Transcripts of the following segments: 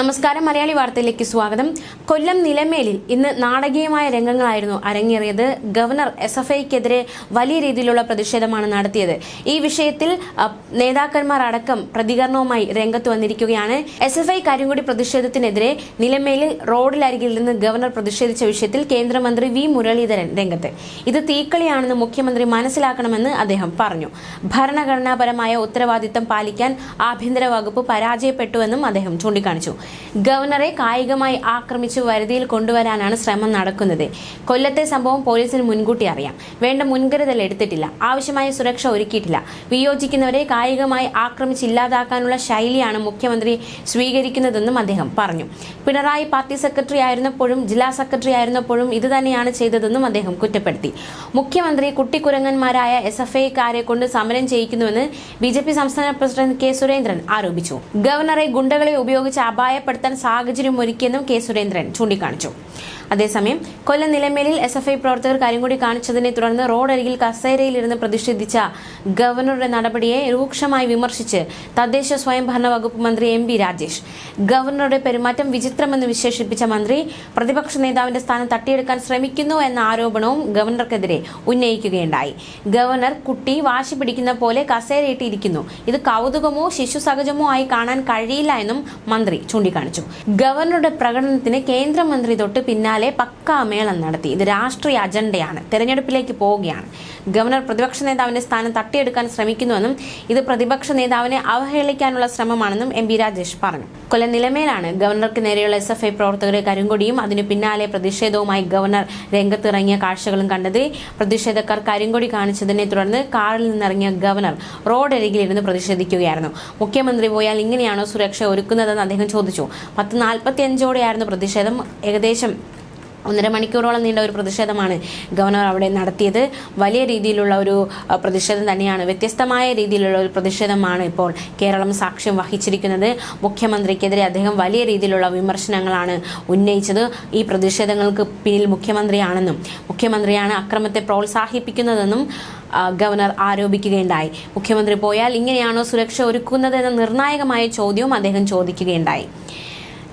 നമസ്കാരം മലയാളി വാർത്തയിലേക്ക് സ്വാഗതം. കൊല്ലം നിലമേലിൽ ഇന്ന് നാടകീയമായ രംഗങ്ങളായിരുന്നു അരങ്ങേറിയത്. ഗവർണർ എസ് എഫ് ഐക്കെതിരെ വലിയ രീതിയിലുള്ള പ്രതിഷേധമാണ് നടത്തിയത്. ഈ വിഷയത്തിൽ നേതാക്കന്മാർ അടക്കം പ്രതികരണവുമായി രംഗത്ത് വന്നിരിക്കുകയാണ്. എസ് എഫ് ഐ കരിങ്കുടി പ്രതിഷേധത്തിനെതിരെ നിലമേലിൽ റോഡിലരികിൽ നിന്ന് ഗവർണർ പ്രതിഷേധിച്ച വിഷയത്തിൽ കേന്ദ്രമന്ത്രി വി മുരളീധരൻ രംഗത്ത്. ഇത് തീക്കളിയാണെന്ന് മുഖ്യമന്ത്രി മനസ്സിലാക്കണമെന്ന് അദ്ദേഹം പറഞ്ഞു. ഭരണഘടനാപരമായ ഉത്തരവാദിത്തം പാലിക്കാൻ ആഭ്യന്തര വകുപ്പ് പരാജയപ്പെട്ടുവെന്നും അദ്ദേഹം ചൂണ്ടിക്കാണിച്ചു. ഗവർണറെ കായികമായി ആക്രമിച്ച് വരുതിയിൽ കൊണ്ടുവരാനാണ് ശ്രമം നടക്കുന്നത്. കൊല്ലത്തെ സംഭവം പോലീസിന് മുൻകൂട്ടി അറിയാം. വേണ്ട മുൻകരുതൽ എടുത്തിട്ടില്ല. ആവശ്യമായ സുരക്ഷ ഒരുക്കിയിട്ടില്ല. വിയോജിക്കുന്നവരെ കായികമായി ആക്രമിച്ച് ഇല്ലാതാക്കാനുള്ള ശൈലിയാണ് മുഖ്യമന്ത്രി സ്വീകരിക്കുന്നതെന്നും അദ്ദേഹം പറഞ്ഞു. പിണറായി പാർട്ടി സെക്രട്ടറി ആയിരുന്നപ്പോഴും ജില്ലാ സെക്രട്ടറി ആയിരുന്നപ്പോഴും ഇതുതന്നെയാണ് ചെയ്തതെന്നും അദ്ദേഹം കുറ്റപ്പെടുത്തി. മുഖ്യമന്ത്രി കുട്ടിക്കുരങ്ങന്മാരായ എസ് എഫ് ഐക്കാരെ കൊണ്ട് സമരം ചെയ്യിക്കുന്നുവെന്ന് ബി ജെ പി സംസ്ഥാന പ്രസിഡന്റ് കെ സുരേന്ദ്രൻ ആരോപിച്ചു. ഗവർണറെ ഗുണ്ടകളെ ഉപയോഗിച്ച് അപായപ്പെടുത്താൻ സാഹചര്യം ഒരുക്കിയെന്നും കെ സുരേന്ദ്രൻ ചൂണ്ടിക്കാണിച്ചു. അതേസമയം കൊല്ലം നിലമേലിൽ എസ് എഫ് ഐ പ്രവർത്തകർ കരിങ്കൊടി കാണിച്ചതിനെ തുടർന്ന് റോഡരികിൽ കസേരയിലിരുന്ന് പ്രതിഷേധിച്ച ഗവർണറുടെ നടപടിയെ രൂക്ഷമായി വിമർശിച്ച് തദ്ദേശ സ്വയംഭരണ വകുപ്പ് മന്ത്രി എം ബി രാജേഷ്. ഗവർണറുടെ പെരുമാറ്റം വിചിത്രമെന്ന് വിശേഷിപ്പിച്ച മന്ത്രി പ്രതിപക്ഷ നേതാവിന്റെ സ്ഥാനം തട്ടിയെടുക്കാൻ ശ്രമിക്കുന്നു എന്ന ആരോപണവും ഗവർണർക്കെതിരെ ഉന്നയിക്കുകയുണ്ടായി. ഗവർണർ കുട്ടി വാശി പിടിക്കുന്ന പോലെ കസേരയിട്ടിരിക്കുന്നു. ഇത് കൗതുകമോ ശിശു സഹജമോ ആയി കാണാൻ കഴിയില്ല എന്നും മന്ത്രി ചൂണ്ടിക്കാണിച്ചു. ഗവർണറുടെ പ്രകടനത്തിന് കേന്ദ്രമന്ത്രി തൊട്ട് പിന്നാലെ പക്കാ മേളം നടത്തി. ഇത് രാഷ്ട്രീയ അജണ്ടയാണ്. തെരഞ്ഞെടുപ്പിലേക്ക് പോവുകയാണ്. ഗവർണർ പ്രതിപക്ഷ നേതാവിന്റെ സ്ഥാനം തട്ടിയെടുക്കാൻ ശ്രമിക്കുന്നുവെന്നും ഇത് പ്രതിപക്ഷ നേതാവിനെ അവഹേളിക്കാനുള്ള ശ്രമമാണെന്നും എം ബി രാജേഷ് പറഞ്ഞു. കൊല്ലം നിലമേലാണ്. ഗവർണർക്ക് നേരെയുള്ള എസ് എഫ് ഐ പ്രവർത്തകരെ കരിങ്കൊടിയും അതിനു പിന്നാലെ പ്രതിഷേധവുമായി ഗവർണർ രംഗത്തിറങ്ങിയ കാഴ്ചകളും കണ്ടത് പ്രതിഷേധക്കാർ കരിങ്കൊടി കാണിച്ചതിനെ തുടർന്ന് കാറിൽ നിന്നിറങ്ങിയ ഗവർണർ റോഡരികിലിരുന്ന് പ്രതിഷേധിക്കുകയായിരുന്നു. മുഖ്യമന്ത്രി പോയാൽ ഇങ്ങനെയാണോ സുരക്ഷ ഒരുക്കുന്നതെന്ന് അദ്ദേഹം ചോദിച്ചു. പത്ത് നാൽപ്പത്തി അഞ്ചോടെയായിരുന്നു പ്രതിഷേധം. ഏകദേശം ഒന്നര മണിക്കൂറോളം നീണ്ട ഒരു പ്രതിഷേധമാണ് ഗവർണർ അവിടെ നടത്തിയത്. വലിയ രീതിയിലുള്ള ഒരു പ്രതിഷേധം തന്നെയാണ്. വ്യത്യസ്തമായ രീതിയിലുള്ള ഒരു പ്രതിഷേധമാണ് ഇപ്പോൾ കേരളം സാക്ഷ്യം വഹിച്ചിരിക്കുന്നത്. മുഖ്യമന്ത്രിക്കെതിരെ അദ്ദേഹം വലിയ രീതിയിലുള്ള വിമർശനങ്ങളാണ് ഉന്നയിച്ചത്. ഈ പ്രതിഷേധങ്ങൾക്ക് പിന്നിൽ മുഖ്യമന്ത്രിയാണെന്നും മുഖ്യമന്ത്രിയാണ് അക്രമത്തെ പ്രോത്സാഹിപ്പിക്കുന്നതെന്നും ഗവർണർ ആരോപിക്കുകയുണ്ടായി. മുഖ്യമന്ത്രി പോയാൽ ഇങ്ങനെയാണോ സുരക്ഷ ഒരുക്കുന്നതെന്ന നിർണായകമായ ചോദ്യവും അദ്ദേഹം ചോദിക്കുകയുണ്ടായി.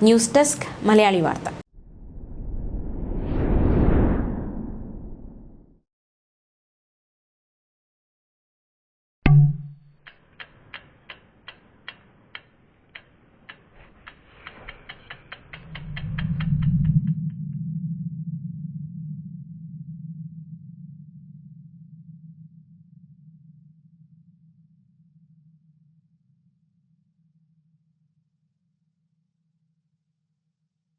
ന്യൂസ് ഡെസ്ക് മലയാളി വാർത്ത.